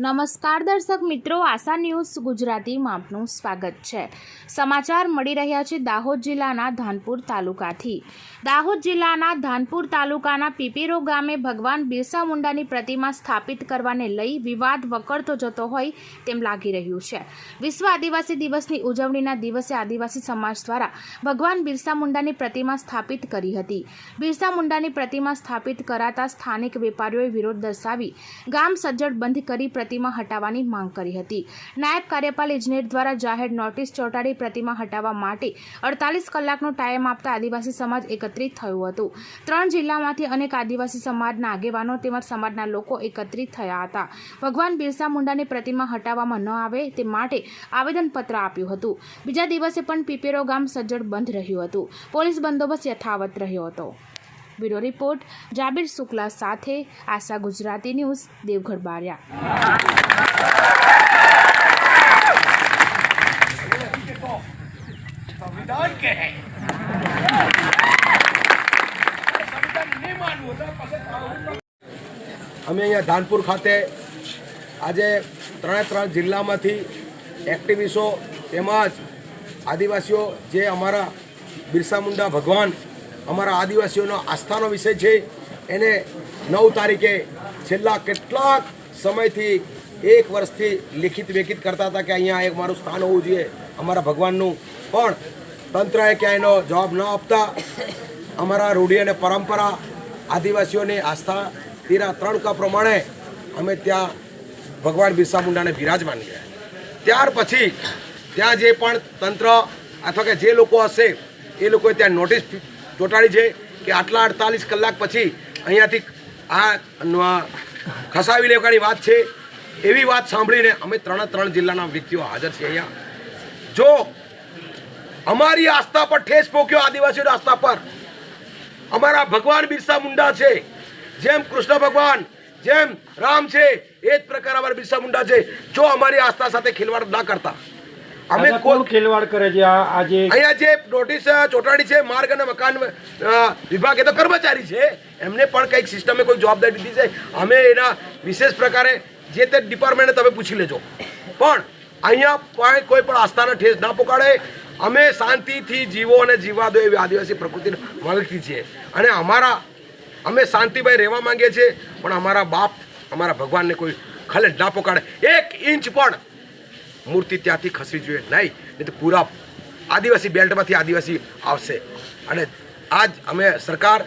નમસ્કાર દર્શક મિત્રો, આશા ન્યૂઝ ગુજરાતીમાં આપનું સ્વાગત છે. સમાચાર મળી રહ્યા છે દાહોદ જિલ્લાના ધાનપુર તાલુકાથી. દાહોદ જિલ્લાના ધાનપુર તાલુકાના પીપીરો ગામે ભગવાન બિરસા મુંડાની પ્રતિમા સ્થાપિત કરવાને લઈ વિવાદ વકરતો જતો હોય તેમ લાગી રહ્યું છે. વિશ્વ આદિવાસી દિવસની ઉજવણીના દિવસે આદિવાસી સમાજ દ્વારા ભગવાન બિરસા મુંડાની પ્રતિમા સ્થાપિત કરી હતી. બિરસા મુંડાની પ્રતિમા સ્થાપિત કરાતા સ્થાનિક વેપારીઓએ વિરોધ દર્શાવી ગામ સજ્જડ બંધ કરી પ્રતિમા હટાવવાની માંગ કરી હતી. નાયબ કાર્યપાલ ઇજનેર દ્વારા જાહેર નોટિસ ચોંટાડી પ્રતિમા હટાવવા માટે અડતાલીસ કલાકનો ટાઈમ આપતા આદિવાસી સમાજ એકત્રિત થયું હતું. ત્રણ જિલ્લામાંથી અનેક આદિવાસી સમાજના આગેવાનો તેમજ સમાજના લોકો એકત્રિત થયા હતા. ભગવાન બિરસા મુંડાની પ્રતિમા હટાવવામાં ન આવે તે માટે આવેદનપત્ર આપ્યું હતું. બીજા દિવસે પણ પીપેરો ગામ સજ્જડ બંધ રહ્યું હતું. પોલીસ બંદોબસ્ત યથાવત રહ્યો હતો. બ્યુરો રિપોર્ટ, જાબીર શુક્લા સાથે આશા ગુજરાતી ન્યૂઝ દેવગઢ બારિયા. અમે અહીંયા ધાનપુર ખાતે આજે ત્રણે ત્રણ જિલ્લામાંથી એક્ટિવિસ્ટો તેમજ આદિવાસીઓ જે અમારા બિરસા મુંડા ભગવાન અમારા આદિવાસીઓનો આસ્થાનો વિષય છે. એને નવ તારીખે છેલ્લા કેટલાક સમયથી એક વર્ષથી લિખિત વેખિત કરતા હતા કે અહીંયા એક મારું સ્થાન હોવું જોઈએ અમારા ભગવાનનું. પણ તંત્રએ ક્યાંય એનો જવાબ ન આપતા અમારા રૂઢિ અને પરંપરા, આદિવાસીઓની આસ્થા તીરા ત્રણ કા પ્રમાણે અમે ત્યાં ભગવાન બિરસા મુંડાને બિરાજમાન ગયા ત્યાર પછી ત્યાં જે પણ તંત્ર અથવા કે જે લોકો હશે, એ લોકોએ ત્યાં નોટિસ ચોંટાડી છે કે આટલા અડતાલીસ કલાક પછી અહીંયાથી આ ખસાવી લેવાની વાત છે. એવી વાત સાંભળીને અમે ત્રણે ત્રણ જિલ્લાના વ્યક્તિઓ હાજર છે અહીંયા. જો અમારી આસ્થા પર ઠેસ પોક્યો આદિવાસીઓની આસ્થા પર. અમારા ભગવાન બિરસા મુંડા છે. જેમ કૃષ્ણ ભગવાન, જેમ રામ છે, એ જ પ્રકાર અમારા બિરસા મુંડા છે. જો અમારી આસ્થા સાથે ખિલવાડ ના કરતા. અમે કોણ ખેલવાડ કરે છે આ આજે અહીંયા જે નોટિસ ચોંટાડી છે માર્ગ અને મકાન વિભાગ એ તો કર્મચારી છે. એમને પણ કંઈક સિસ્ટમે કોઈ જવાબદારી દીધી છે. અમે એના વિશેષ પ્રકારે જે તે ડિપાર્ટમેન્ટને તમે પૂછી લેજો. પણ અહીંયા પણ કોઈ પણ આસ્થાના ઠેસ ના પોકાડે. અમે શાંતિથી જીવો અને જીવા દો એવી આદિવાસી પ્રકૃતિને માગતી છીએ. અને અમારા અમે શાંતિભાઈ રહેવા માંગીએ છીએ પણ અમારા બાપ અમારા ભગવાનને કોઈ ખલેટ ના પોકાડે. એક ઇંચ પણ મૂર્તિ ત્યાંથી ખસવી જોઈએ. નહીં તો પૂરા આદિવાસી બેલ્ટમાંથી આદિવાસી આવશે. અને આજ અમે સરકાર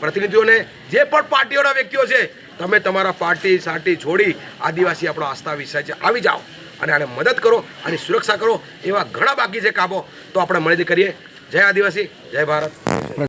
પ્રતિનિધિઓને જે પણ પાર્ટીઓના વ્યક્તિઓ છે, તમે તમારા પાર્ટી સાર્ટી છોડી આદિવાસી આપણો આસ્થા વિષય છે. આવી જાઓ અને આને મદદ કરો આની સુરક્ષા કરો એવા ઘણા બાકી છે કામો. તો આપણે મળીને કરીએ. જય આદિવાસી, જય ભારત.